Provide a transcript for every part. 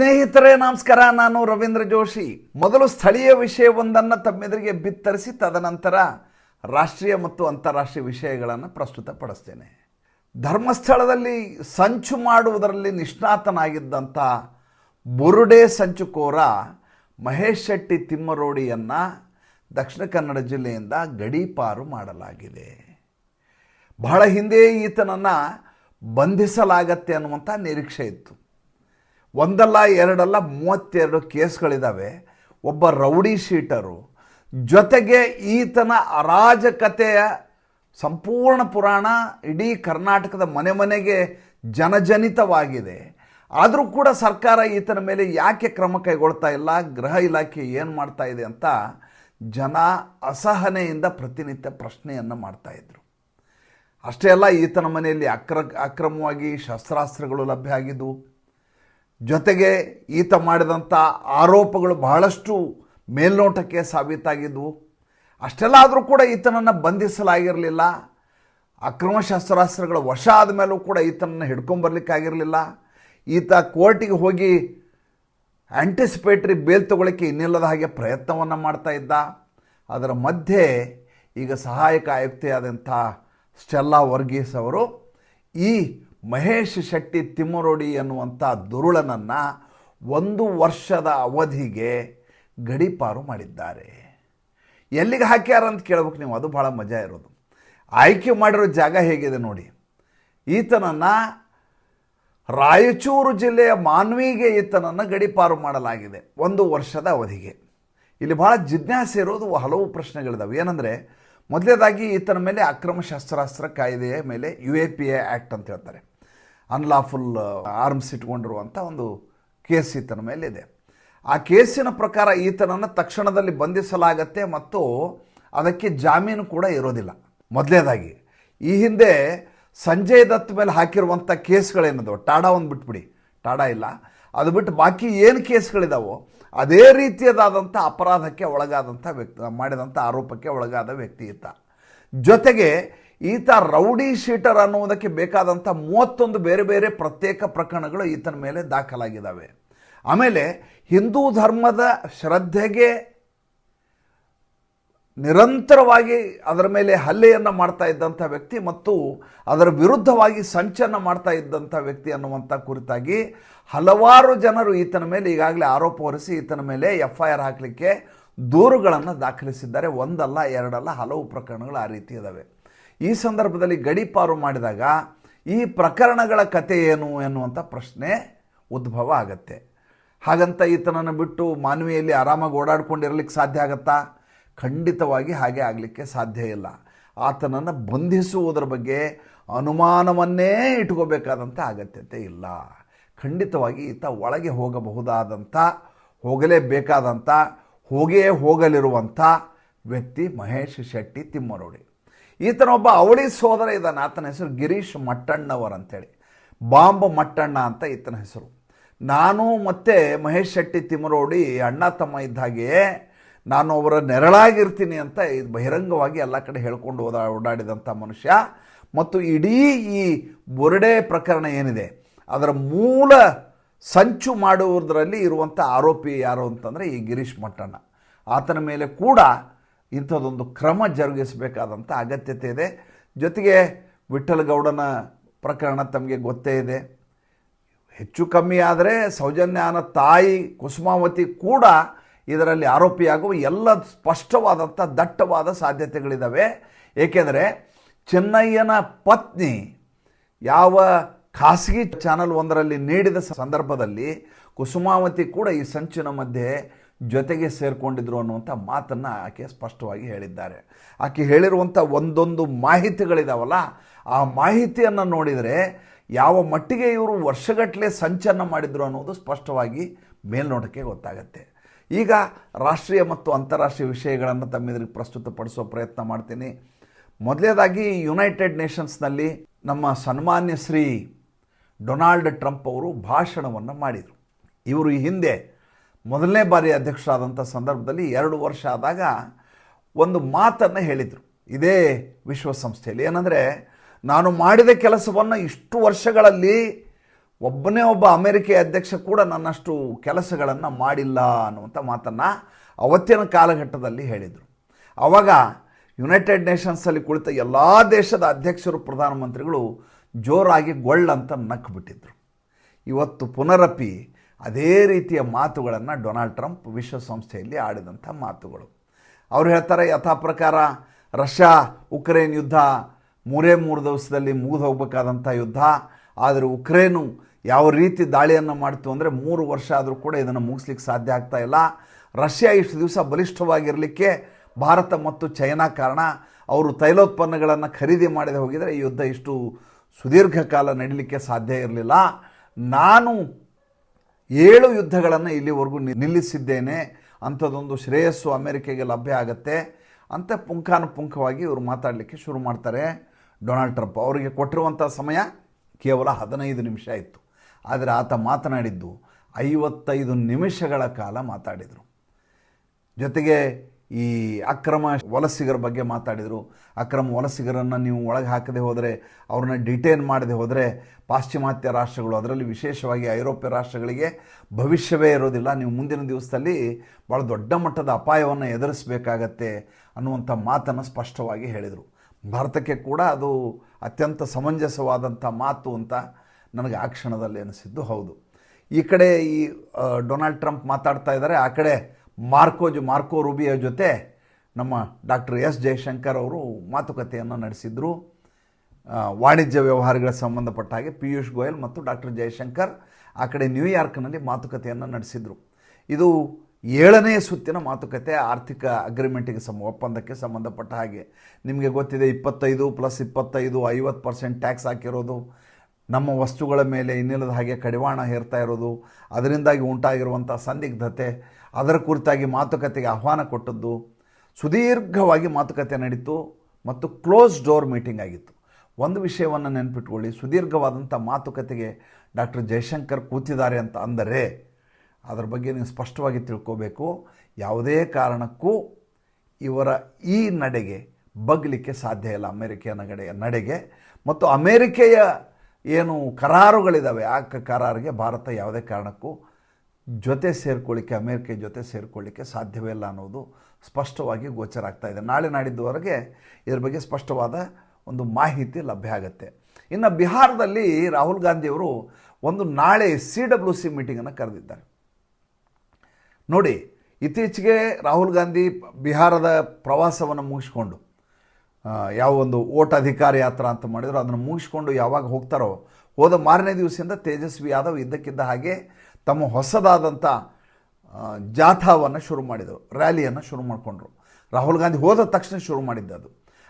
ಸ್ನೇಹಿತರೇ, ನಮಸ್ಕಾರ. ನಾನು ರವೀಂದ್ರ ಜೋಶಿ. ಮೊದಲು ಸ್ಥಳೀಯ ವಿಷಯವೊಂದನ್ನು ತಮ್ಮೆದುರಿಗೆ ಬಿತ್ತರಿಸಿ, ತದನಂತರ ರಾಷ್ಟ್ರೀಯ ಮತ್ತು ಅಂತಾರಾಷ್ಟ್ರೀಯ ವಿಷಯಗಳನ್ನು ಪ್ರಸ್ತುತಪಡಿಸ್ತೇನೆ. ಧರ್ಮಸ್ಥಳದಲ್ಲಿ ಸಂಚು ಮಾಡುವುದರಲ್ಲಿ ನಿಷ್ಣಾತನಾಗಿದ್ದಂಥ ಬುರುಡೆ ಸಂಚುಕೋರ ಮಹೇಶ್ ಶೆಟ್ಟಿ ತಿಮ್ಮರೋಡಿಯನ್ನು ದಕ್ಷಿಣ ಕನ್ನಡ ಜಿಲ್ಲೆಯಿಂದ ಗಡೀಪಾರು ಮಾಡಲಾಗಿದೆ. ಬಹಳ ಹಿಂದೆಯೇ ಈತನನ್ನು ಬಂಧಿಸಲಾಗತ್ತೆ ಅನ್ನುವಂಥ ನಿರೀಕ್ಷೆ ಇತ್ತು. ಒಂದಲ್ಲ, ಎರಡಲ್ಲ, ಮೂವತ್ತೆರಡು ಕೇಸ್ಗಳಿದ್ದಾವೆ ಒಬ್ಬ ರೌಡಿ ಶೀಟರು, ಜೊತೆಗೆ ಈತನ ಅರಾಜಕತೆಯ ಸಂಪೂರ್ಣ ಪುರಾಣ ಇಡೀ ಕರ್ನಾಟಕದ ಮನೆ ಮನೆಗೆ ಜನಜನಿತವಾಗಿದೆ. ಆದರೂ ಕೂಡ ಸರ್ಕಾರ ಈತನ ಮೇಲೆ ಯಾಕೆ ಕ್ರಮ ಕೈಗೊಳ್ತಾ ಇಲ್ಲ, ಗೃಹ ಇಲಾಖೆ ಏನು ಮಾಡ್ತಾ ಇದೆ ಅಂತ ಜನ ಅಸಹನೆಯಿಂದ ಪ್ರತಿನಿತ್ಯ ಪ್ರಶ್ನೆಯನ್ನು ಮಾಡ್ತಾ ಇದ್ರು. ಅಷ್ಟೇ ಅಲ್ಲ, ಈತನ ಮನೆಯಲ್ಲಿ ಅಕ್ರ, ಅಕ್ರಮವಾಗಿ ಶಸ್ತ್ರಾಸ್ತ್ರಗಳು ಲಭ್ಯ ಆಗಿದ್ದವು ಜೊತೆಗೆ ಈತ ಮಾಡಿದಂಥ ಆರೋಪಗಳು ಬಹಳಷ್ಟು ಮೇಲ್ನೋಟಕ್ಕೆ ಸಾಬೀತಾಗಿದ್ದವು ಅಷ್ಟೆಲ್ಲ ಆದರೂ ಕೂಡ ಈತನನ್ನು ಬಂಧಿಸಲಾಗಿರಲಿಲ್ಲ. ಅಕ್ರಮ ಶಸ್ತ್ರಾಸ್ತ್ರಗಳ ವಶ ಆದಮೇಲೂ ಕೂಡ ಈತನನ್ನು ಹಿಡ್ಕೊಂಬರ್ಲಿಕ್ಕಾಗಿರಲಿಲ್ಲ ಈತ ಕೋರ್ಟಿಗೆ ಹೋಗಿ ಆ್ಯಂಟಿಸಿಪೇಟ್ರಿ ಬೇಲ್ ತಗೊಳ್ಳಿಕ್ಕೆ ಇನ್ನಿಲ್ಲದ ಹಾಗೆ ಪ್ರಯತ್ನವನ್ನು ಮಾಡ್ತಾ ಇದ್ದ. ಅದರ ಮಧ್ಯೆ ಈಗ ಸಹಾಯಕ ಆಯುಕ್ತೆಯಾದಂಥ ಸ್ಟೆಲ್ಲಾ ವರ್ಗೀಸ್ ಅವರು ಈ ಮಹೇಶ್ ಶೆಟ್ಟಿ ತಿಮ್ಮರೋಡಿ ಎನ್ನುವಂಥ ದುರುಳನನ್ನು ಒಂದು ವರ್ಷದ ಅವಧಿಗೆ ಗಡೀಪಾರು ಮಾಡಿದ್ದಾರೆ. ಎಲ್ಲಿಗೆ ಹಾಕ್ಯಾರ ಅಂತ ಕೇಳ್ಬೇಕು ನೀವು, ಅದು ಭಾಳ ಮಜಾ ಇರೋದು. ಆಯ್ಕೆ ಮಾಡಿರೋ ಜಾಗ ಹೇಗಿದೆ ನೋಡಿ. ಈತನನ್ನು ರಾಯಚೂರು ಜಿಲ್ಲೆಯ ಮಾನ್ವಿಗೆ ಈತನನ್ನು ಗಡಿಪಾರು ಮಾಡಲಾಗಿದೆ, ಒಂದು ವರ್ಷದ ಅವಧಿಗೆ. ಇಲ್ಲಿ ಭಾಳ ಜಿಜ್ಞಾಸೆ ಇರೋದು, ಹಲವು ಪ್ರಶ್ನೆಗಳಿದಾವೆ. ಏನಂದರೆ, ಮೊದಲೇದಾಗಿ ಈತನ ಮೇಲೆ ಅಕ್ರಮ ಶಸ್ತ್ರಾಸ್ತ್ರ ಕಾಯ್ದೆಯ ಮೇಲೆ U A P A act ಅಂತ ಹೇಳ್ತಾರೆ. ಅನ್ಲಾಫುಲ್ ಆರ್ಮ್ಸ್ ಇಟ್ಕೊಂಡಿರುವಂಥ ಒಂದು ಕೇಸ್ ಈತನ ಮೇಲಿದೆ. ಆ ಕೇಸಿನ ಪ್ರಕಾರ ಈತನನ್ನು ತಕ್ಷಣದಲ್ಲಿ ಬಂಧಿಸಲಾಗತ್ತೆ ಮತ್ತು ಅದಕ್ಕೆ ಜಾಮೀನು ಕೂಡ ಇರೋದಿಲ್ಲ. ಮೊದಲೇದಾಗಿ, ಈ ಹಿಂದೆ ಸಂಜಯ್ ದತ್ ಮೇಲೆ ಹಾಕಿರುವಂಥ ಕೇಸ್ಗಳೇನದು, ಟಾಡಾ ಒಂದು ಬಿಟ್ಬಿಡಿ. ಟಾಡಾ ಇಲ್ಲ. ಅದು ಬಿಟ್ಟು ಬಾಕಿ ಏನು ಕೇಸ್ಗಳಿದಾವೋ, ಅದೇ ರೀತಿಯದಾದಂಥ ಅಪರಾಧಕ್ಕೆ ಒಳಗಾದಂಥ ವ್ಯಕ್ತಿ ಮಾಡಿದಂಥ ಆರೋಪಕ್ಕೆ ಒಳಗಾದ ವ್ಯಕ್ತಿ ಇತ್ತ ಜೊತೆಗೆ ಈತ ರೌಡಿ ಶೀಟರ್ ಅನ್ನುವುದಕ್ಕೆ ಬೇಕಾದಂಥ ಮೂವತ್ತೊಂದು ಬೇರೆ ಬೇರೆ ಪ್ರತ್ಯೇಕ ಪ್ರಕರಣಗಳು ಈತನ ಮೇಲೆ ದಾಖಲಾಗಿದ್ದಾವೆ. ಆಮೇಲೆ ಹಿಂದೂ ಧರ್ಮದ ಶ್ರದ್ಧೆಗೆ ನಿರಂತರವಾಗಿ ಅದರ ಮೇಲೆ ಹಲ್ಲೆಯನ್ನು ಮಾಡ್ತಾ ಇದ್ದಂಥ ವ್ಯಕ್ತಿ ಮತ್ತು ಅದರ ವಿರುದ್ಧವಾಗಿ ಸಂಚನ ಮಾಡ್ತಾ ಇದ್ದಂಥ ವ್ಯಕ್ತಿ ಅನ್ನುವಂಥ ಕುರಿತಾಗಿ ಹಲವಾರು ಜನರು ಈತನ ಮೇಲೆ ಈಗಾಗಲೇ ಆರೋಪ ಹೊರಿಸಿ ಈತನ ಮೇಲೆ ಎಫ್ ಐ ಆರ್ ಹಾಕಲಿಕ್ಕೆ ದೂರುಗಳನ್ನು ದಾಖಲಿಸಿದ್ದಾರೆ. ಒಂದಲ್ಲ, ಎರಡಲ್ಲ, ಹಲವು ಪ್ರಕರಣಗಳು ಆ ರೀತಿ ಇದ್ದಾವೆ ಈ ಸಂದರ್ಭದಲ್ಲಿ ಗಡೀಪಾರು ಮಾಡಿದಾಗ ಈ ಪ್ರಕರಣಗಳ ಕತೆ ಏನು ಎನ್ನುವಂಥ ಪ್ರಶ್ನೆ ಉದ್ಭವ ಆಗತ್ತೆ. ಹಾಗಂತ ಈತನನ್ನು ಬಿಟ್ಟು ಮಾನವಿಯಲ್ಲಿ ಆರಾಮಾಗಿ ಓಡಾಡ್ಕೊಂಡಿರಲಿಕ್ಕೆ ಸಾಧ್ಯ ಆಗತ್ತಾ? ಖಂಡಿತವಾಗಿ ಹಾಗೆ ಆಗಲಿಕ್ಕೆ ಸಾಧ್ಯ ಇಲ್ಲ. ಆತನನ್ನು ಬಂಧಿಸುವುದರ ಬಗ್ಗೆ ಅನುಮಾನವನ್ನೇ ಇಟ್ಕೋಬೇಕಾದಂಥ ಅಗತ್ಯತೆ ಇಲ್ಲ. ಖಂಡಿತವಾಗಿ ಈತ ಒಳಗೆ ಹೋಗಬಹುದಾದಂಥ ಹೋಗಲೇಬೇಕಾದಂಥ ಹೋಗೇ ಹೋಗಲಿರುವಂಥ ವ್ಯಕ್ತಿ ಮಹೇಶ್ ಶೆಟ್ಟಿ ತಿಮ್ಮರೋಡಿ. ಈತನೊಬ್ಬ ಅವಳಿ ಸೋದರ ಇದ್ದಾನೆ. ಆತನ ಹೆಸರು ಗಿರೀಶ್ ಮಟ್ಟಣ್ಣವರ್ ಅಂತೇಳಿ. ಬಾಂಬ್ ಮಟ್ಟಣ್ಣ ಅಂತ ಈತನ ಹೆಸರು. ನಾನು ಮತ್ತು ಮಹೇಶ್ ಶೆಟ್ಟಿ ತಿಮರೋಡಿ ಅಣ್ಣ ತಮ್ಮ ಇದ್ದ ಹಾಗೆ ನಾನು ಅವರ ನೆರಳಾಗಿರ್ತೀನಿ ಅಂತ ಇದು ಬಹಿರಂಗವಾಗಿ ಎಲ್ಲ ಕಡೆ ಹೇಳ್ಕೊಂಡು ಓದಾ, ಓಡಾಡಿದಂಥ ಮನುಷ್ಯ. ಮತ್ತು ಇಡೀ ಈ ಬುರುಡೆ ಪ್ರಕರಣ ಏನಿದೆ? ಅದರ ಮೂಲ ಸಂಚು ಮಾಡುವುದರಲ್ಲಿ ಇರುವಂಥ ಆರೋಪಿ ಯಾರು ಅಂತಂದರೆ ಈ ಗಿರೀಶ್ ಮಟ್ಟಣ್ಣ. ಆತನ ಮೇಲೆ ಕೂಡ ಇಂಥದ್ದೊಂದು ಕ್ರಮ ಜರುಗಿಸಬೇಕಾದಂಥ ಅಗತ್ಯತೆ ಇದೆ. ಜೊತೆಗೆ ವಿಠಲಗೌಡನ ಪ್ರಕರಣ ತಮಗೆ ಗೊತ್ತೇ ಇದೆ. ಹೆಚ್ಚು ಕಮ್ಮಿ ಆದರೆ ಸೌಜನ್ಯಾನ ತಾಯಿ ಕುಸುಮಾವತಿ ಕೂಡ ಇದರಲ್ಲಿ ಆರೋಪಿಯಾಗುವ ಎಲ್ಲ ಸ್ಪಷ್ಟವಾದಂಥ ದಟ್ಟವಾದ ಸಾಧ್ಯತೆಗಳಿದ್ದಾವೆ ಏಕೆಂದರೆ ಚೆನ್ನಯ್ಯನ ಪತ್ನಿ ಯಾವ ಖಾಸಗಿ ಚಾನಲ್ ಒಂದರಲ್ಲಿ ನೀಡಿದ ಸಂದರ್ಭದಲ್ಲಿ ಕುಸುಮಾವತಿ ಕೂಡ ಈ ಸಂಚಿನ ಮಧ್ಯೆ ಜೊತೆಗೆ ಸೇರಿಕೊಂಡಿದ್ರು ಅನ್ನುವಂಥ ಮಾತನ್ನು ಆಕೆ ಸ್ಪಷ್ಟವಾಗಿ ಹೇಳಿದ್ದಾರೆ. ಆಕೆ ಹೇಳಿರುವಂಥ ಒಂದೊಂದು ಮಾಹಿತಿಗಳಿದಾವಲ್ಲ, ಆ ಮಾಹಿತಿಯನ್ನು ನೋಡಿದರೆ ಯಾವ ಮಟ್ಟಿಗೆ ಇವರು ವರ್ಷಗಟ್ಟಲೆ ಸಂಚನ್ನು ಮಾಡಿದ್ರು ಅನ್ನೋದು ಸ್ಪಷ್ಟವಾಗಿ ಮೇಲ್ನೋಟಕ್ಕೆ ಗೊತ್ತಾಗತ್ತೆ. ಈಗ ರಾಷ್ಟ್ರೀಯ ಮತ್ತು ಅಂತಾರಾಷ್ಟ್ರೀಯ ವಿಷಯಗಳನ್ನು ತಮ್ಮೆದುರಿಗೆ ಪ್ರಸ್ತುತಪಡಿಸೋ ಪ್ರಯತ್ನ ಮಾಡ್ತೀನಿ. ಮೊದಲೇದಾಗಿ ಯುನೈಟೆಡ್ ನೇಷನ್ಸ್ನಲ್ಲಿ ನಮ್ಮ ಸನ್ಮಾನ್ಯ ಶ್ರೀ ಡೊನಾಲ್ಡ್ ಟ್ರಂಪ್ ಅವರು ಭಾಷಣವನ್ನು ಮಾಡಿದರು. ಇವರು ಈ ಹಿಂದೆ ಮೊದಲನೇ ಬಾರಿ ಅಧ್ಯಕ್ಷರಾದಂಥ ಸಂದರ್ಭದಲ್ಲಿ ಎರಡು ವರ್ಷ ಆದಾಗ ಒಂದು ಮಾತನ್ನು ಹೇಳಿದರು. ಇದೇ ವಿಶ್ವಸಂಸ್ಥೆಯಲ್ಲಿ. ಏನಂದರೆ, ನಾನು ಮಾಡಿದ ಕೆಲಸವನ್ನು ಇಷ್ಟು ವರ್ಷಗಳಲ್ಲಿ ಒಬ್ಬನೇ ಒಬ್ಬ ಅಮೆರಿಕ ಅಧ್ಯಕ್ಷ ಕೂಡ ನನ್ನಷ್ಟು ಕೆಲಸಗಳನ್ನು ಮಾಡಿಲ್ಲ ಅನ್ನುವಂಥ ಮಾತನ್ನು ಅವತ್ತಿನ ಕಾಲಘಟ್ಟದಲ್ಲಿ ಹೇಳಿದರು. ಆವಾಗ ಯುನೈಟೆಡ್ ನೇಷನ್ಸಲ್ಲಿ ಕುಳಿತ ಎಲ್ಲ ದೇಶದ ಅಧ್ಯಕ್ಷರು, ಪ್ರಧಾನಮಂತ್ರಿಗಳು ಜೋರಾಗಿ ಗೊಳ್ಳಂತ ನಕ್ಬಿಟ್ಟಿದ್ರು. ಇವತ್ತು ಪುನರಪಿ ಅದೇ ರೀತಿಯ ಮಾತುಗಳನ್ನು ಡೊನಾಲ್ಡ್ ಟ್ರಂಪ್ ವಿಶ್ವಸಂಸ್ಥೆಯಲ್ಲಿ ಆಡಿದಂಥ ಮಾತುಗಳು. ಅವರು ಹೇಳ್ತಾರೆ, ಯಥಾ ಪ್ರಕಾರ ರಷ್ಯಾ ಉಕ್ರೇನ್ ಯುದ್ಧ ಮೂರೇ ಮೂರು ದಿವಸದಲ್ಲಿ ಮುಗಿದು ಹೋಗಬೇಕಾದಂಥ ಯುದ್ಧ. ಆದರೆ ಉಕ್ರೇನು ಯಾವ ರೀತಿ ದಾಳಿಯನ್ನು ಮಾಡ್ತು ಅಂದರೆ ಮೂರು ವರ್ಷ ಆದರೂ ಕೂಡ ಇದನ್ನು ಮುಗಿಸ್ಲಿಕ್ಕೆ ಸಾಧ್ಯ ಆಗ್ತಾ ಇಲ್ಲ. ರಷ್ಯಾ ಇಷ್ಟು ದಿವಸ ಬಲಿಷ್ಠವಾಗಿರಲಿಕ್ಕೆ ಭಾರತ ಮತ್ತು ಚೈನಾ ಕಾರಣ ಅವರು ತೈಲೋತ್ಪನ್ನಗಳನ್ನು ಖರೀದಿ ಮಾಡದೆ ಹೋಗಿದರೆ ಈ ಯುದ್ಧ ಇಷ್ಟು ಸುದೀರ್ಘ ಕಾಲ ನಡೀಲಿಕ್ಕೆ ಸಾಧ್ಯ ಇರಲಿಲ್ಲ. ನಾನು ಏಳು ಯುದ್ಧಗಳನ್ನು ಇಲ್ಲಿವರೆಗೂ ನಿಲ್ಲಿಸಿದ್ದೇನೆ. ಅಂಥದ್ದೊಂದು ಶ್ರೇಯಸ್ಸು ಅಮೆರಿಕೆಗೆ ಲಭ್ಯ ಆಗುತ್ತೆ ಅಂತ ಪುಂಖಾನುಪುಂಖವಾಗಿ ಇವರು ಮಾತಾಡಲಿಕ್ಕೆ ಶುರು ಮಾಡ್ತಾರೆ. ಡೊನಾಲ್ಡ್ ಟ್ರಂಪ್ ಅವರಿಗೆ ಕೊಟ್ಟಿರುವಂಥ ಸಮಯ ಕೇವಲ ಹದಿನೈದು ನಿಮಿಷ ಇತ್ತು. ಆದರೆ ಆತ ಮಾತನಾಡಿದ್ದು ಐವತ್ತೈದು ನಿಮಿಷಗಳ ಕಾಲ ಮಾತಾಡಿದರು. ಜೊತೆಗೆ ಈ ಅಕ್ರಮ ವಲಸಿಗರ ಬಗ್ಗೆ ಮಾತಾಡಿದರು. ಅಕ್ರಮ ವಲಸಿಗರನ್ನು ನೀವು ಒಳಗೆ ಹಾಕದೆ ಹೋದರೆ, ಅವ್ರನ್ನ ಡಿಟೈನ್ ಮಾಡದೆ ಹೋದರೆ ಪಾಶ್ಚಿಮಾತ್ಯ ರಾಷ್ಟ್ರಗಳು, ಅದರಲ್ಲಿ ವಿಶೇಷವಾಗಿ ಐರೋಪ್ಯ ರಾಷ್ಟ್ರಗಳಿಗೆ ಭವಿಷ್ಯವೇ ಇರೋದಿಲ್ಲ. ನೀವು ಮುಂದಿನ ದಿವಸದಲ್ಲಿ ಭಾಳ ದೊಡ್ಡ ಮಟ್ಟದ ಅಪಾಯವನ್ನು ಎದುರಿಸಬೇಕಾಗತ್ತೆ ಅನ್ನುವಂಥ ಮಾತನ್ನು ಸ್ಪಷ್ಟವಾಗಿ ಹೇಳಿದರು. ಭಾರತಕ್ಕೆ ಕೂಡ ಅದು ಅತ್ಯಂತ ಸಮಂಜಸವಾದಂಥ ಮಾತು ಅಂತ ನನಗೆ ಆ ಕ್ಷಣದಲ್ಲಿ ಅನಿಸಿದ್ದು. ಹೌದು. ಈ ಕಡೆ ಈ ಡೊನಾಲ್ಡ್ ಟ್ರಂಪ್ ಮಾತಾಡ್ತಾ ಇದ್ದಾರೆ. ಆ ಕಡೆ ಮಾರ್ಕೋ ಮಾರ್ಕೋ ರೂಬಿಯ ಜೊತೆ ನಮ್ಮ ಡಾಕ್ಟರ್ ಎಸ್ ಜಯಶಂಕರ್ ಅವರು ಮಾತುಕತೆಯನ್ನು ನಡೆಸಿದರು. ವಾಣಿಜ್ಯ ವ್ಯವಹಾರಗಳ ಸಂಬಂಧಪಟ್ಟ ಹಾಗೆ ಪಿಯೂಷ್ ಗೋಯಲ್ ಮತ್ತು ಡಾಕ್ಟರ್ ಜಯಶಂಕರ್ ಆ ಕಡೆ ನ್ಯೂಯಾರ್ಕ್ನಲ್ಲಿ ಮಾತುಕತೆಯನ್ನು ನಡೆಸಿದರು. ಇದು ಏಳನೇ ಸುತ್ತಿನ ಮಾತುಕತೆ, ಆರ್ಥಿಕ ಅಗ್ರಿಮೆಂಟಿಗೆ ಸಮ ಒಪ್ಪಂದಕ್ಕೆ ಸಂಬಂಧಪಟ್ಟ ಹಾಗೆ. ನಿಮಗೆ ಗೊತ್ತಿದೆ ಇಪ್ಪತ್ತೈದು ಪ್ಲಸ್ ಇಪ್ಪತ್ತೈದು ಐವತ್ತು ಪರ್ಸೆಂಟ್ ಟ್ಯಾಕ್ಸ್ ಹಾಕಿರೋದು. ನಮ್ಮ ವಸ್ತುಗಳ ಮೇಲೆ ಇನ್ನಿಲ್ಲದ ಹಾಗೆ ಕಡಿವಾಣ ಹೇರ್ತಾ ಇರೋದು. ಅದರಿಂದಾಗಿ ಉಂಟಾಗಿರುವಂಥ ಸಂದಿಗ್ಧತೆ. ಅದರ ಕುರಿತಾಗಿ ಮಾತುಕತೆಗೆ ಆಹ್ವಾನ ಕೊಟ್ಟದ್ದು, ಸುದೀರ್ಘವಾಗಿ ಮಾತುಕತೆ ನಡೀತು ಮತ್ತು ಕ್ಲೋಸ್ ಡೋರ್ ಮೀಟಿಂಗ್ ಆಗಿತ್ತು. ಒಂದು ವಿಷಯವನ್ನು ನೆನಪಿಟ್ಕೊಳ್ಳಿ ಸುದೀರ್ಘವಾದಂಥ ಮಾತುಕತೆಗೆ ಡಾಕ್ಟರ್ ಜಯಶಂಕರ್ ಕೂತಿದ್ದಾರೆ ಅಂತ ಅಂದರೆ, ಅದರ ಬಗ್ಗೆ ನೀವು ಸ್ಪಷ್ಟವಾಗಿ ತಿಳ್ಕೋಬೇಕು. ಯಾವುದೇ ಕಾರಣಕ್ಕೂ ಇವರ ಈ ನಡೆಗೆ ಬಗ್ಲಿಕ್ಕೆ ಸಾಧ್ಯ ಇಲ್ಲ. ಅಮೇರಿಕೆಯ ನಡೆಯ ನಡೆಗೆ ಮತ್ತು ಅಮೇರಿಕೆಯ ಏನು ಕರಾರುಗಳಿದ್ದಾವೆ ಆ ಕರಾರಿಗೆ ಭಾರತ ಯಾವುದೇ ಕಾರಣಕ್ಕೂ ಜೊತೆ ಸೇರ್ಕೊಳ್ಳಿಕ್ಕೆ, ಅಮೇರಿಕೆ ಜೊತೆ ಸೇರ್ಕೊಳ್ಳಿಕ್ಕೆ ಸಾಧ್ಯವೇ ಇಲ್ಲ ಅನ್ನೋದು ಸ್ಪಷ್ಟವಾಗಿ ಗೋಚರ ಆಗ್ತಾ ಇದೆ. ನಾಳೆ ನಾಡಿದ್ದವರೆಗೆ ಇದ್ರ ಬಗ್ಗೆ ಸ್ಪಷ್ಟವಾದ ಒಂದು ಮಾಹಿತಿ ಲಭ್ಯ ಆಗುತ್ತೆ. ಇನ್ನು ಬಿಹಾರದಲ್ಲಿ ರಾಹುಲ್ ಗಾಂಧಿಯವರು ಒಂದು ನಾಳೆ ಸಿ ಡಬ್ಲ್ಯೂ ಸಿ ಮೀಟಿಂಗನ್ನು ಕರೆದಿದ್ದಾರೆ. ನೋಡಿ, ಇತ್ತೀಚೆಗೆ ರಾಹುಲ್ ಗಾಂಧಿ ಬಿಹಾರದ ಪ್ರವಾಸವನ್ನು ಮುಗಿಸ್ಕೊಂಡು ಯಾವ ಒಂದು ಓಟ್ ಅಧಿಕಾರ ಯಾತ್ರ ಅಂತ ಮಾಡಿದ್ರು, ಅದನ್ನು ಮುಗಿಸ್ಕೊಂಡು ಯಾವಾಗ ಹೋಗ್ತಾರೋ, ಹೋದ ಮಾರನೇ ದಿವಸದಿಂದ ತೇಜಸ್ವಿ ಯಾದವ್ ಇದ್ದಕ್ಕಿದ್ದ ಹಾಗೆ ತಮ್ಮ ಹೊಸದಾದಂಥ ಜಾಥಾವನ್ನು ಶುರು ಮಾಡಿದರು, ರ್ಯಾಲಿಯನ್ನು ಶುರು ಮಾಡಿಕೊಂಡ್ರು. ರಾಹುಲ್ ಗಾಂಧಿ ಹೋದ ತಕ್ಷಣ ಶುರು ಮಾಡಿದ್ದು ಅದು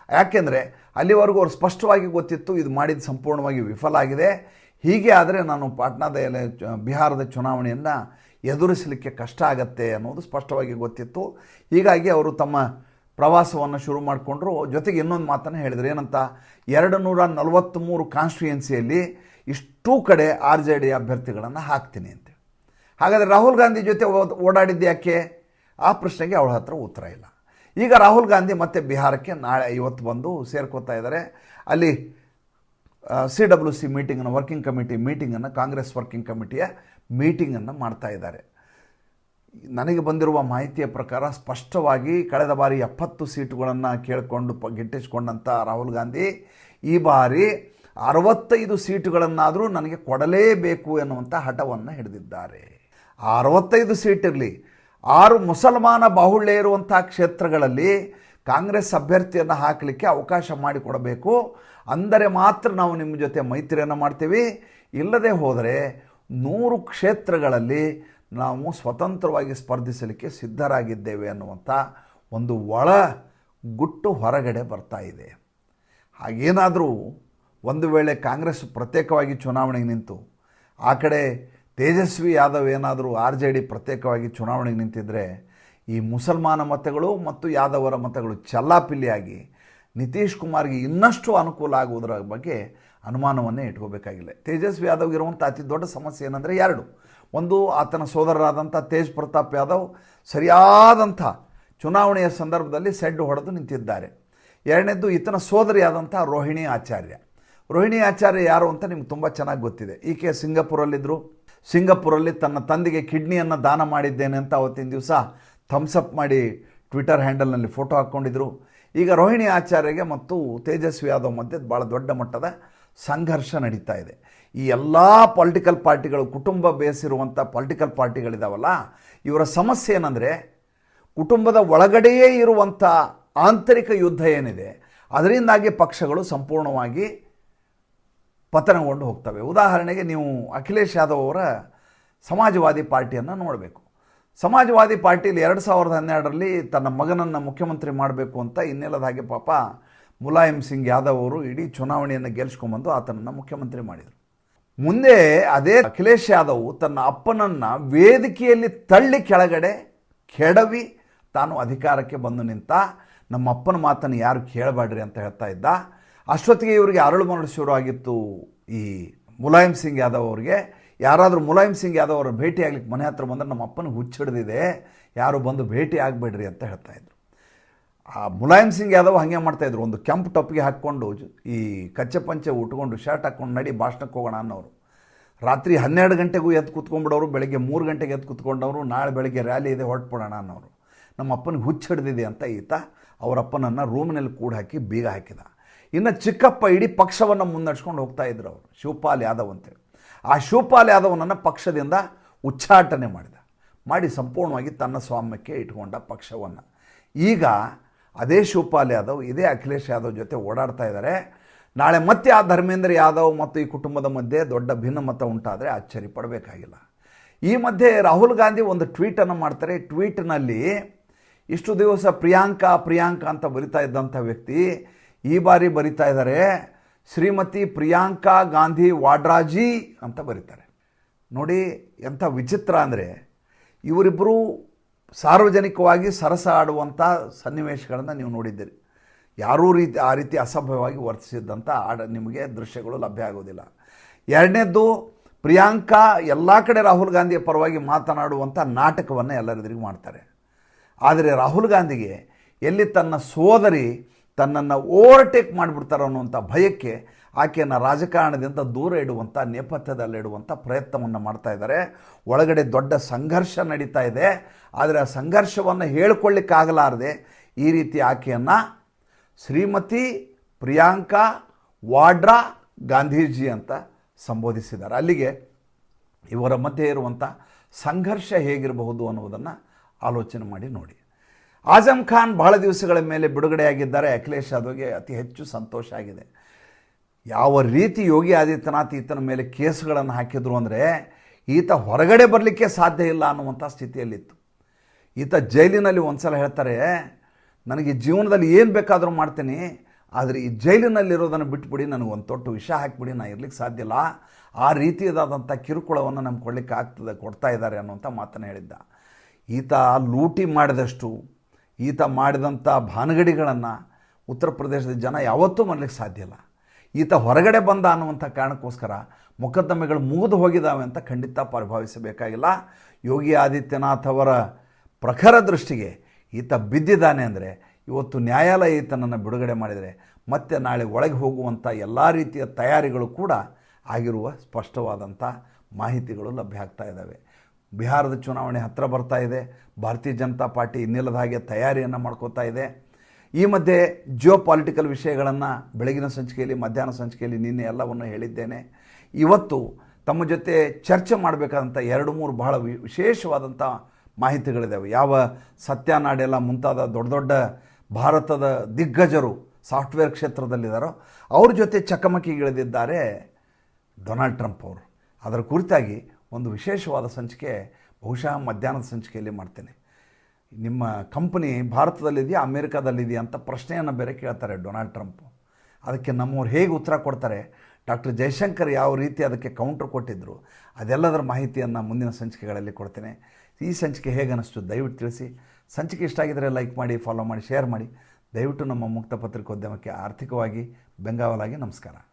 ಯಾಕೆಂದರೆ ಅಲ್ಲಿವರೆಗೂ ಅವ್ರು ಸ್ಪಷ್ಟವಾಗಿ ಗೊತ್ತಿತ್ತು, ಇದು ಮಾಡಿದ ಸಂಪೂರ್ಣವಾಗಿ ವಿಫಲ ಆಗಿದೆ. ಹೀಗೆ ಆದರೆ ನಾನು ಪಾಟ್ನಾದ ಎಲ್ಲ ಬಿಹಾರದ ಚುನಾವಣೆಯನ್ನು ಎದುರಿಸಲಿಕ್ಕೆ ಕಷ್ಟ ಆಗತ್ತೆ ಅನ್ನೋದು ಸ್ಪಷ್ಟವಾಗಿ ಗೊತ್ತಿತ್ತು. ಹೀಗಾಗಿ ಅವರು ತಮ್ಮ ಪ್ರವಾಸವನ್ನು ಶುರು ಮಾಡಿಕೊಂಡ್ರು. ಜೊತೆಗೆ ಇನ್ನೊಂದು ಮಾತನ್ನು ಹೇಳಿದರು, ಏನಂತ, ಎರಡು ನೂರ ನಲವತ್ತ್ಮೂರು ಕಾನ್ಸ್ಟಿಟ್ಯೂಯೆನ್ಸಿಯಲ್ಲಿ ಇಷ್ಟೂ ಕಡೆ ಆರ್ ಜೆ ಡಿ ಅಭ್ಯರ್ಥಿಗಳನ್ನು ಹಾಕ್ತೀನಿ ಅಂತೇಳಿ ಹಾಗಾದರೆ ರಾಹುಲ್ ಗಾಂಧಿ ಜೊತೆ ಓಡಾಡಿದ್ದು ಯಾಕೆ? ಆ ಪ್ರಶ್ನೆಗೆ ಅವಳ ಹತ್ರ ಉತ್ತರ ಇಲ್ಲ. ಈಗ ರಾಹುಲ್ ಗಾಂಧಿ ಮತ್ತೆ ಬಿಹಾರಕ್ಕೆ ನಾಳೆ ಇವತ್ತು ಬಂದು ಸೇರ್ಕೋತಾ ಇದ್ದಾರೆ. ಅಲ್ಲಿ ಸಿ ಡಬ್ಲ್ಯೂ ಸಿ ಮೀಟಿಂಗನ್ನು ವರ್ಕಿಂಗ್ ಕಮಿಟಿ ಮೀಟಿಂಗನ್ನು ಕಾಂಗ್ರೆಸ್ ವರ್ಕಿಂಗ್ ಕಮಿಟಿಯ ಮೀಟಿಂಗನ್ನು ಮಾಡ್ತಾ ಇದ್ದಾರೆ. ನನಗೆ ಬಂದಿರುವ ಮಾಹಿತಿಯ ಪ್ರಕಾರ ಸ್ಪಷ್ಟವಾಗಿ ಕಳೆದ ಬಾರಿ ಎಪ್ಪತ್ತು ಸೀಟುಗಳನ್ನು ಕೇಳಿಕೊಂಡು ಪ ಗಿಟ್ಟಿಸಿಕೊಂಡಂಥ ರಾಹುಲ್ ಗಾಂಧಿ ಈ ಬಾರಿ ಅರವತ್ತೈದು ಸೀಟುಗಳನ್ನಾದರೂ ನನಗೆ ಕೊಡಲೇಬೇಕು ಎನ್ನುವಂಥ ಹಠವನ್ನು ಹಿಡಿದಿದ್ದಾರೆ. ಅರವತ್ತೈದು ಸೀಟ್ ಇರಲಿ. ಆರು ಮುಸಲ್ಮಾನ ಬಾಹುಳ್ಯ ಇರುವಂಥ ಕ್ಷೇತ್ರಗಳಲ್ಲಿ ಕಾಂಗ್ರೆಸ್ ಅಭ್ಯರ್ಥಿಯನ್ನು ಹಾಕಲಿಕ್ಕೆ ಅವಕಾಶ ಮಾಡಿಕೊಡಬೇಕು. ಅಂದರೆ ಮಾತ್ರ ನಾವು ನಿಮ್ಮ ಜೊತೆ ಮೈತ್ರಿಯನ್ನು ಮಾಡ್ತೀವಿ. ಇಲ್ಲದೆ ಹೋದರೆ ನೂರು ಕ್ಷೇತ್ರಗಳಲ್ಲಿ ನಾವು ಸ್ವತಂತ್ರವಾಗಿ ಸ್ಪರ್ಧಿಸಲಿಕ್ಕೆ ಸಿದ್ಧರಾಗಿದ್ದೇವೆ ಅನ್ನುವಂಥ ಒಂದು ಒಳ ಗುಟ್ಟು ಹೊರಗಡೆ ಬರ್ತಾ ಇದೆ. ಹಾಗೇನಾದರೂ ಒಂದು ವೇಳೆ ಕಾಂಗ್ರೆಸ್ ಪ್ರತ್ಯೇಕವಾಗಿ ಚುನಾವಣೆಗೆ ನಿಂತು ಆ ಕಡೆ ತೇಜಸ್ವಿ ಯಾದವ್ ಏನಾದರೂ ಆರ್ ಜೆ ಡಿ ಪ್ರತ್ಯೇಕವಾಗಿ ಚುನಾವಣೆಗೆ ನಿಂತಿದ್ದರೆ ಈ ಮುಸಲ್ಮಾನ ಮತಗಳು ಮತ್ತು ಯಾದವರ ಮತಗಳು ಚಲ್ಲಾಪಿಲ್ಲಿಯಾಗಿ ನಿತೀಶ್ ಕುಮಾರ್ಗೆ ಇನ್ನಷ್ಟು ಅನುಕೂಲ ಆಗುವುದರ ಬಗ್ಗೆ ಅನುಮಾನವನ್ನೇ ಇಟ್ಕೋಬೇಕಾಗಿಲ್ಲ. ತೇಜಸ್ವಿ ಯಾದವ್ ಇರುವಂಥ ಅತಿ ದೊಡ್ಡ ಸಮಸ್ಯೆ ಏನಂದರೆ ಎರಡು. ಒಂದು, ಆತನ ಸೋದರರಾದಂಥ ತೇಜ್ ಪ್ರತಾಪ್ ಯಾದವ್ ಸರಿಯಾದಂಥ ಚುನಾವಣೆಯ ಸಂದರ್ಭದಲ್ಲಿ ಸೆಡ್ಡು ಹೊಡೆದು ನಿಂತಿದ್ದಾರೆ. ಎರಡನೇದ್ದು, ಈತನ ಸೋದರಿಯಾದಂಥ ರೋಹಿಣಿ ಆಚಾರ್ಯ. ರೋಹಿಣಿ ಆಚಾರ್ಯ ಯಾರು ಅಂತ ನಿಮ್ಗೆ ತುಂಬ ಚೆನ್ನಾಗಿ ಗೊತ್ತಿದೆ. ಈಕೆ ಸಿಂಗಪುರಲ್ಲಿದ್ದರು. ಸಿಂಗಪುರಲ್ಲಿ ತನ್ನ ತಂದೆಗೆ ಕಿಡ್ನಿಯನ್ನು ದಾನ ಮಾಡಿದ್ದೇನೆ ಅಂತ ಅವತ್ತಿನ ದಿವಸ ಥಮ್ಸಪ್ ಮಾಡಿ ಟ್ವಿಟರ್ ಹ್ಯಾಂಡಲ್ನಲ್ಲಿ ಫೋಟೋ ಹಾಕ್ಕೊಂಡಿದ್ರು. ಈಗ ರೋಹಿಣಿ ಆಚಾರ್ಯಗೆ ಮತ್ತು ತೇಜಸ್ವಿ ಯಾದವ್ ಮಧ್ಯೆ ಭಾಳ ದೊಡ್ಡ ಮಟ್ಟದ ಸಂಘರ್ಷ ನಡೀತಾ ಇದೆ. ಈ ಎಲ್ಲ ಪೊಲಿಟಿಕಲ್ ಪಾರ್ಟಿಗಳು ಕುಟುಂಬ ಬೇಸಿರುವಂಥ ಪೊಲಿಟಿಕಲ್ ಪಾರ್ಟಿಗಳಿದಾವಲ್ಲ ಇವರ ಸಮಸ್ಯೆ ಏನಂದರೆ ಕುಟುಂಬದ ಒಳಗಡೆಯೇ ಇರುವಂಥ ಆಂತರಿಕ ಯುದ್ಧ ಏನಿದೆ, ಅದರಿಂದಾಗಿ ಪಕ್ಷಗಳು ಸಂಪೂರ್ಣವಾಗಿ ಪತನಗೊಂಡು ಹೋಗ್ತವೆ. ಉದಾಹರಣೆಗೆ ನೀವು ಅಖಿಲೇಶ್ ಯಾದವ್ ಅವರ ಸಮಾಜವಾದಿ ಪಾರ್ಟಿಯನ್ನು ನೋಡಬೇಕು. ಸಮಾಜವಾದಿ ಪಾರ್ಟಿಯಲ್ಲಿ ಎರಡು ಸಾವಿರದ ಹನ್ನೆರಡರಲ್ಲಿ ತನ್ನ ಮಗನನ್ನು ಮುಖ್ಯಮಂತ್ರಿ ಮಾಡಬೇಕು ಅಂತ ಇನ್ನೆಲ್ಲದ ಹಾಗೆ ಪಾಪ ಮುಲಾಯಂ ಸಿಂಗ್ ಯಾದವ್ ಅವರು ಇಡೀ ಚುನಾವಣೆಯನ್ನು ಗೆಲ್ಸ್ಕೊಂಬಂದು ಆತನನ್ನು ಮುಖ್ಯಮಂತ್ರಿ ಮಾಡಿದರು. ಮುಂದೆ ಅದೇ ಅಖಿಲೇಶ್ ಯಾದವ್ ತನ್ನ ಅಪ್ಪನನ್ನು ವೇದಿಕೆಯಲ್ಲಿ ತಳ್ಳಿ ಕೆಳಗಡೆ ಕೆಡವಿ ತಾನು ಅಧಿಕಾರಕ್ಕೆ ಬಂದು ನಿಂತ ನಮ್ಮ ಅಪ್ಪನ ಮಾತನ್ನು ಯಾರು ಕೇಳಬೇಡ್ರಿ ಅಂತ ಹೇಳ್ತಾ ಇದ್ದ. ಅಷ್ಟೊತ್ತಿಗೆ ಇವರಿಗೆ ಅರಳು ಮರಳು ಶುರು ಆಗಿತ್ತು ಈ ಮುಲಾಯಂ ಸಿಂಗ್ ಯಾದವ್ ಅವರಿಗೆ. ಯಾರಾದರೂ ಮುಲಾಯಂ ಸಿಂಗ್ ಯಾದವ್ ಅವರ ಭೇಟಿ ಆಗಲಿಕ್ಕೆ ಮನೆ ಹತ್ರ ಬಂದರೆ ನಮ್ಮ ಅಪ್ಪನಿಗೆ ಹುಚ್ಚಿಡ್ದಿದೆ ಯಾರು ಬಂದು ಭೇಟಿ ಆಗಬೇಡ್ರಿ ಅಂತ ಹೇಳ್ತಾ ಇದ್ರು. ಆ ಮುಲಾಯಂ ಸಿಂಗ್ ಯಾದವ್ ಹಾಗೆ ಮಾಡ್ತಾಯಿದ್ರು ಒಂದು ಕೆಂಪು ಟೊಪ್ಪಿಗೆ ಹಾಕ್ಕೊಂಡು ಈ ಕಚ್ಚೆ ಪಂಚೆ ಉಟ್ಕೊಂಡು ಶರ್ಟ್ ಹಾಕ್ಕೊಂಡು ನಡಿ ಭಾಷಣಕ್ಕೆ ಹೋಗೋಣ ಅನ್ನೋರು. ರಾತ್ರಿ ಹನ್ನೆರಡು ಗಂಟೆಗೂ ಎದ್ದು ಕೂತ್ಕೊಂಡ್ಬಿಡೋರು ಬೆಳಗ್ಗೆ ಮೂರು ಗಂಟೆಗೆ ಎದ್ದು ಕೂತ್ಕೊಂಡವರು, ನಾಳೆ ಬೆಳಗ್ಗೆ ರ್ಯಾಲಿ ಇದೆ ಹೊರಟ್ಬಿಡೋಣ ಅನ್ನೋರು. ನಮ್ಮ ಅಪ್ಪನಿಗೆ ಹುಚ್ಚಿಡ್ದಿದೆ ಅಂತ ಈತ ಅವರಪ್ಪನನ್ನು ರೂಮಿನಲ್ಲಿ ಕೂಡ ಹಾಕಿ ಬೀಗ ಹಾಕಿದ. ಇನ್ನು ಚಿಕ್ಕಪ್ಪ ಇಡೀ ಪಕ್ಷವನ್ನು ಮುನ್ನಡೆಸ್ಕೊಂಡು ಹೋಗ್ತಾ ಇದ್ರು ಅವರು, ಶಿವಪಾಲ್ ಯಾದವ್ ಅಂತೇಳಿ. ಆ ಶಿವಪಾಲ್ ಯಾದವನನ್ನು ಪಕ್ಷದಿಂದ ಉಚ್ಚಾಟನೆ ಮಾಡಿದ. ಮಾಡಿ ಸಂಪೂರ್ಣವಾಗಿ ತನ್ನ ಸ್ವಾಮ್ಯಕ್ಕೆ ಇಟ್ಕೊಂಡ ಪಕ್ಷವನ್ನು. ಈಗ ಅದೇ ಶಿವಪಾಲ್ ಯಾದವ್, ಇದೇ ಅಖಿಲೇಶ್ ಯಾದವ್ ಜೊತೆ ಓಡಾಡ್ತಾ ಇದ್ದಾರೆ ನಾಳೆ ಮತ್ತೆ ಆ ಧರ್ಮೇಂದ್ರ ಯಾದವ್ ಮತ್ತು ಈ ಕುಟುಂಬದ ಮಧ್ಯೆ ದೊಡ್ಡ ಭಿನ್ನಮತ ಉಂಟಾದರೆ ಆಶ್ಚರ್ಯ ಪಡಬೇಕಾಗಿಲ್ಲ ಈ ಮಧ್ಯೆ ರಾಹುಲ್ ಗಾಂಧಿ ಒಂದು ಟ್ವೀಟನ್ನು ಮಾಡ್ತಾರೆ. ಟ್ವೀಟ್ನಲ್ಲಿ ಇಷ್ಟು ದಿವಸ ಪ್ರಿಯಾಂಕಾ ಪ್ರಿಯಾಂಕಾ ಅಂತ ಬರಿತಾ ಇದ್ದಂಥ ವ್ಯಕ್ತಿ ಈ ಬಾರಿ ಬರಿತಾ ಇದ್ದಾರೆ ಶ್ರೀಮತಿ ಪ್ರಿಯಾಂಕಾ ಗಾಂಧಿ ವಾಡ್ರಾಜಿ ಅಂತ ಬರೀತಾರೆ. ನೋಡಿ ಎಂಥ ವಿಚಿತ್ರ ಅಂದರೆ ಇವರಿಬ್ಬರು ಸಾರ್ವಜನಿಕವಾಗಿ ಸರಸ ಆಡುವಂಥ ಸನ್ನಿವೇಶಗಳನ್ನು ನೀವು ನೋಡಿದ್ದೀರಿ. ಯಾರೂ ರೀತಿ ಆ ರೀತಿ ಅಸಭ್ಯವಾಗಿ ವರ್ತಿಸಿದ್ದಂಥ ಆಡ ನಿಮಗೆ ದೃಶ್ಯಗಳು ಲಭ್ಯ ಆಗೋದಿಲ್ಲ. ಎರಡನೇದ್ದು ಪ್ರಿಯಾಂಕಾ ಎಲ್ಲ ಕಡೆ ರಾಹುಲ್ ಗಾಂಧಿಯ ಪರವಾಗಿ ಮಾತನಾಡುವಂಥ ನಾಟಕವನ್ನು ಎಲ್ಲರೆದುರಿಗೆ ಮಾಡ್ತಾರೆ. ಆದರೆ ರಾಹುಲ್ ಗಾಂಧಿಗೆ ಎಲ್ಲಿ ತನ್ನ ಸೋದರಿ ತನ್ನನ್ನು ಓವರ್ಟೇಕ್ ಮಾಡಿಬಿಡ್ತಾರೆ ಅನ್ನುವಂಥ ಭಯಕ್ಕೆ ಆಕೆಯನ್ನು ರಾಜಕಾರಣದಿಂದ ದೂರ ಇಡುವಂಥ ನೇಪಥ್ಯದಲ್ಲಿಡುವಂಥ ಪ್ರಯತ್ನವನ್ನು ಮಾಡ್ತಾ ಇದ್ದಾರೆ. ಒಳಗಡೆ ದೊಡ್ಡ ಸಂಘರ್ಷ ನಡೀತಾ ಇದೆ. ಆದರೆ ಆ ಸಂಘರ್ಷವನ್ನು ಹೇಳ್ಕೊಳ್ಳಿಕ್ಕಾಗಲಾರದೆ ಈ ರೀತಿ ಆಕೆಯನ್ನು ಶ್ರೀಮತಿ ಪ್ರಿಯಾಂಕಾ ವಾಡ್ರಾ ಗಾಂಧೀಜಿ ಅಂತ ಸಂಬೋಧಿಸಿದ್ದಾರೆ. ಅಲ್ಲಿಗೆ ಇವರ ಮಧ್ಯೆ ಇರುವಂಥ ಸಂಘರ್ಷ ಹೇಗಿರಬಹುದು ಅನ್ನುವುದನ್ನು ಆಲೋಚನೆ ಮಾಡಿ ನೋಡಿ. ಆಜಮ್ ಖಾನ್ ಬಹಳ ದಿವಸಗಳ ಮೇಲೆ ಬಿಡುಗಡೆಯಾಗಿದ್ದಾರೆ. ಅಖಿಲೇಶ್ ಯಾದವ್ಗೆ ಅತಿ ಹೆಚ್ಚು ಸಂತೋಷ ಆಗಿದೆ. ಯಾವ ರೀತಿ ಯೋಗಿ ಆದಿತ್ಯನಾಥ್ ಈತನ ಮೇಲೆ ಕೇಸುಗಳನ್ನು ಹಾಕಿದ್ರು ಅಂದರೆ, ಈತ ಹೊರಗಡೆ ಬರಲಿಕ್ಕೆ ಸಾಧ್ಯ ಇಲ್ಲ ಅನ್ನುವಂಥ ಸ್ಥಿತಿಯಲ್ಲಿತ್ತು. ಈತ ಜೈಲಿನಲ್ಲಿ ಒಂದು ಸಲ ಹೇಳ್ತಾರೆ, ನನಗೆ ಜೀವನದಲ್ಲಿ ಏನು ಬೇಕಾದರೂ ಮಾಡ್ತೀನಿ, ಆದರೆ ಈ ಜೈಲಿನಲ್ಲಿರೋದನ್ನು ಬಿಟ್ಬಿಡಿ, ನನಗೆ ಒಂದು ತೊಟ್ಟು ವಿಷ ಹಾಕಿಬಿಡಿ ನಾನು ಇರ್ಲಿಕ್ಕೆ ಸಾಧ್ಯ ಇಲ್ಲ. ಆ ರೀತಿಯದಾದಂಥ ಕಿರುಕುಳವನ್ನು ನಮ್ಗೆ ಕೊಡಲಿಕ್ಕೆ ಆಗ್ತದೆ, ಕೊಡ್ತಾ ಇದ್ದಾರೆ ಅನ್ನುವಂಥ ಮಾತನ್ನು ಹೇಳಿದ್ದ. ಈತ ಲೂಟಿ ಮಾಡಿದಷ್ಟು ಈತ ಮಾಡಿದಂಥ ಭಾನಗಡಿಗಳನ್ನು ಉತ್ತರ ಪ್ರದೇಶದ ಜನ ಯಾವತ್ತೂ ಮಾಡಲಿಕ್ಕೆ ಸಾಧ್ಯ ಇಲ್ಲ. ಈತ ಹೊರಗಡೆ ಬಂದ ಅನ್ನುವಂಥ ಕಾರಣಕ್ಕೋಸ್ಕರ ಮೊಕದ್ದಮೆಗಳು ಮುಗಿದು ಹೋಗಿದ್ದಾವೆ ಅಂತ ಖಂಡಿತ ಪರಿಭಾವಿಸಬೇಕಾಗಿಲ್ಲ. ಯೋಗಿ ಆದಿತ್ಯನಾಥ್ ಅವರ ಪ್ರಖರ ದೃಷ್ಟಿಗೆ ಈತ ಬಿದ್ದಿದ್ದಾನೆ ಅಂದರೆ ಇವತ್ತು ನ್ಯಾಯಾಲಯ ಈತನನ್ನು ಬಿಡುಗಡೆ ಮಾಡಿದರೆ ಮತ್ತೆ ನಾಳೆ ಒಳಗೆ ಹೋಗುವಂಥ ಎಲ್ಲ ರೀತಿಯ ತಯಾರಿಗಳು ಕೂಡ ಆಗಿರುವ ಸ್ಪಷ್ಟವಾದಂಥ ಮಾಹಿತಿಗಳು ಲಭ್ಯ ಆಗ್ತಾ ಇದ್ದಾವೆ. ಬಿಹಾರದ ಚುನಾವಣೆ ಹತ್ತಿರ ಬರ್ತಾ ಇದೆ. ಭಾರತೀಯ ಜನತಾ ಪಾರ್ಟಿ ಇನ್ನಿಲ್ಲದ ಹಾಗೆ ತಯಾರಿಯನ್ನು ಮಾಡ್ಕೋತಾ ಇದೆ. ಈ ಮಧ್ಯೆ ಜಿಯೋ ಪಾಲಿಟಿಕಲ್ ವಿಷಯಗಳನ್ನು ಬೆಳಗಿನ ಸಂಚಿಕೆಯಲ್ಲಿ, ಮಧ್ಯಾಹ್ನ ಸಂಚಿಕೆಯಲ್ಲಿ ನಿನ್ನೆ ಎಲ್ಲವನ್ನು ಹೇಳಿದ್ದೇನೆ. ಇವತ್ತು ತಮ್ಮ ಜೊತೆ ಚರ್ಚೆ ಮಾಡಬೇಕಾದಂಥ ಎರಡು ಮೂರು ಬಹಳ ವಿಶೇಷವಾದಂಥ ಮಾಹಿತಿಗಳಿದ್ದಾವೆ ಯಾವ ಸತ್ಯನಾಡೆಲ್ಲ ಮುಂತಾದ ದೊಡ್ಡ ದೊಡ್ಡ ಭಾರತದ ದಿಗ್ಗಜರು ಸಾಫ್ಟ್ವೇರ್ ಕ್ಷೇತ್ರದಲ್ಲಿದ್ದಾರೋ ಅವ್ರ ಜೊತೆ ಚಕಮಕಿಗಿಳಿದಿದ್ದಾರೆ ಡೊನಾಲ್ಡ್ ಟ್ರಂಪ್ ಅವರು. ಅದರ ಕುರಿತಾಗಿ ಒಂದು ವಿಶೇಷವಾದ ಸಂಚಿಕೆ ಬಹುಶಃ ಮಧ್ಯಾಹ್ನದ ಸಂಚಿಕೆಯಲ್ಲಿ ಮಾಡ್ತೇನೆ. ನಿಮ್ಮ ಕಂಪನಿ ಭಾರತದಲ್ಲಿದೆಯಾ, ಅಮೇರಿಕಾದಲ್ಲಿದೆಯಾ ಅಂತ ಪ್ರಶ್ನೆಯನ್ನು ಬೇರೆ ಕೇಳ್ತಾರೆ ಡೊನಾಲ್ಡ್ ಟ್ರಂಪ್. ಅದಕ್ಕೆ ನಮ್ಮವ್ರು ಹೇಗೆ ಉತ್ತರ ಕೊಡ್ತಾರೆ? ಡಾಕ್ಟರ್ ಜಯಶಂಕರ್ ಯಾವ ರೀತಿ ಅದಕ್ಕೆ ಕೌಂಟ್ರ್ ಕೊಟ್ಟಿದ್ದರು ಅದೆಲ್ಲದರ ಮಾಹಿತಿಯನ್ನು ಮುಂದಿನ ಸಂಚಿಕೆಗಳಲ್ಲಿ ಕೊಡ್ತೇನೆ. ಈ ಸಂಚಿಕೆ ಹೇಗೆ ಅನ್ನಿಸ್ತು ದಯವಿಟ್ಟು ತಿಳಿಸಿ. ಸಂಚಿಕೆ ಇಷ್ಟ ಆಗಿದರೆ ಲೈಕ್ ಮಾಡಿ, ಫಾಲೋ ಮಾಡಿ, ಶೇರ್ ಮಾಡಿ. ದಯವಿಟ್ಟು ನಮ್ಮ ಮುಕ್ತ ಪತ್ರಿಕೋದ್ಯಮಕ್ಕೆ ಆರ್ಥಿಕವಾಗಿ ಬೆಂಗಾವಲಾಗಿ ನಮಸ್ಕಾರ.